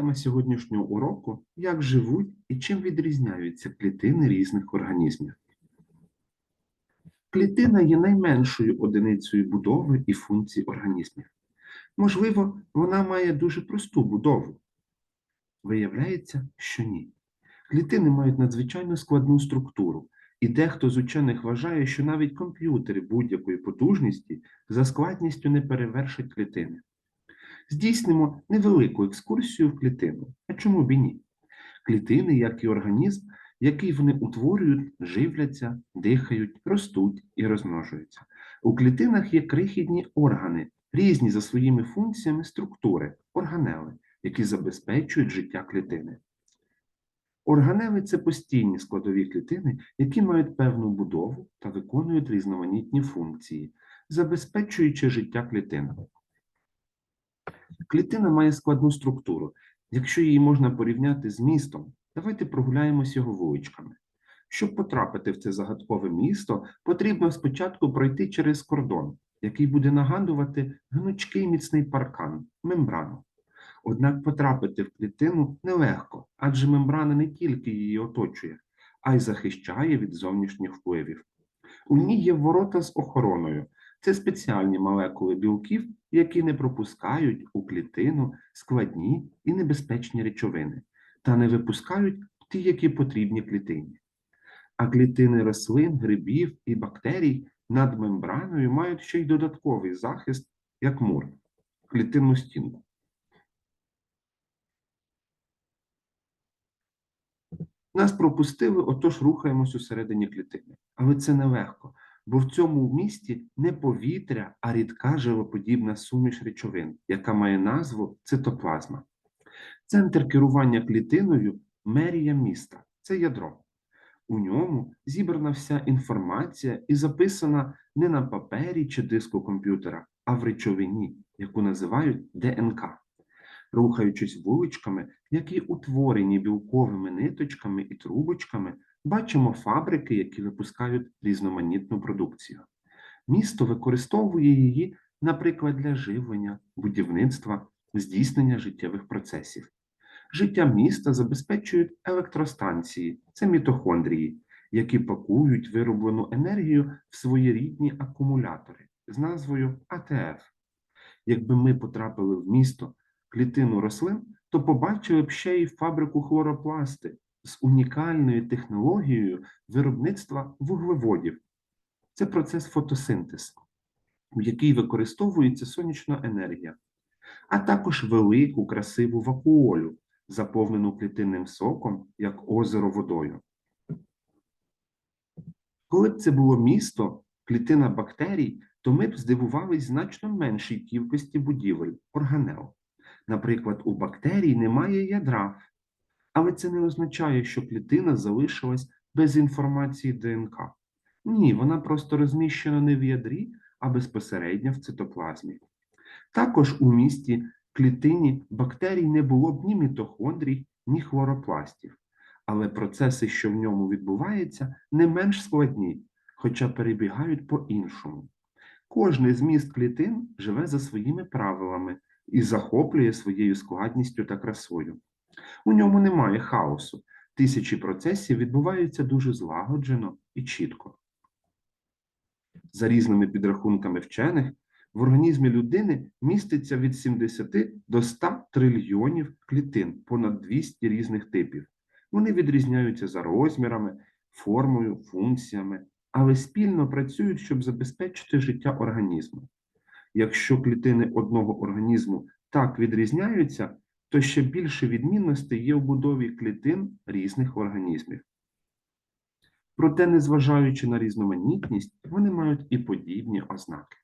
Тема сьогоднішнього уроку як живуть і чим відрізняються клітини різних організмів. Клітина є найменшою одиницею будови і функцій організмів. Можливо, вона має дуже просту будову. Виявляється, що ні. Клітини мають надзвичайно складну структуру, і дехто з учених вважає, що навіть комп'ютери будь-якої потужності за складністю не перевершать клітини. Здійснимо невелику екскурсію в клітину. А чому б і ні? Клітини, як і організм, який вони утворюють, живляться, дихають, ростуть і розмножуються. У клітинах є крихітні органи, різні за своїми функціями структури, органели, які забезпечують життя клітини. Органели це постійні складові клітини, які мають певну будову та виконують різноманітні функції, забезпечуючи життя клітини. Клітина має складну структуру. Якщо її можна порівняти з містом, давайте прогуляємось його вуличками. Щоб потрапити в це загадкове місто, потрібно спочатку пройти через кордон, який буде нагадувати гнучкий міцний паркан, мембрану. Однак потрапити в клітину нелегко, адже мембрана не тільки її оточує, а й захищає від зовнішніх впливів. У ній є ворота з охороною. Це спеціальні молекули білків, які не пропускають у клітину складні і небезпечні речовини, та не випускають ті, які потрібні клітині. А клітини рослин, грибів і бактерій над мембраною мають ще й додатковий захист, як мур, клітинну стінку. Нас пропустили, отож рухаємось усередині клітини. Але це нелегко, бо в цьому місті не повітря, а рідка живоподібна суміш речовин, яка має назву цитоплазма. Центр керування клітиною мерія міста це ядро. У ньому зібрана вся інформація і записана не на папері чи диску комп'ютера, а в речовині, яку називають ДНК. Рухаючись вуличками, які утворені білковими ниточками і трубочками, бачимо фабрики, які випускають різноманітну продукцію. Місто використовує її, наприклад, для живлення, будівництва, здійснення життєвих процесів. Життя міста забезпечують електростанції, це мітохондрії, які пакують вироблену енергію в своєрідні акумулятори з назвою АТФ. Якби ми потрапили в місто, клітину рослин, то побачили б ще й фабрику хлоропласти з унікальною технологією виробництва вуглеводів. Це процес фотосинтез, в який використовується сонячна енергія, а також велику красиву вакуолю, заповнену клітинним соком, як озеро водою. Коли б це було місто, клітина бактерій, то ми б здивувались значно меншій кількості будівель, органел. Наприклад, у бактерій немає ядра, але це не означає, що клітина залишилась без інформації ДНК. Ні, вона просто розміщена не в ядрі, а безпосередньо в цитоплазмі. Також у місті клітині бактерій не було б ні мітохондрій, ні хлоропластів, але процеси, що в ньому відбуваються, не менш складні, хоча перебігають по-іншому. Кожний з міст клітин живе за своїми правилами і захоплює своєю складністю та красою. У ньому немає хаосу. Тисячі процесів відбуваються дуже злагоджено і чітко. За різними підрахунками вчених, в організмі людини міститься від 70 до 100 трильйонів клітин, понад 200 різних типів. Вони відрізняються за розмірами, формою, функціями, але спільно працюють, щоб забезпечити життя організму. Якщо клітини одного організму так відрізняються, то ще більше відмінностей є в будові клітин різних організмів. Проте, незважаючи на різноманітність, вони мають і подібні ознаки.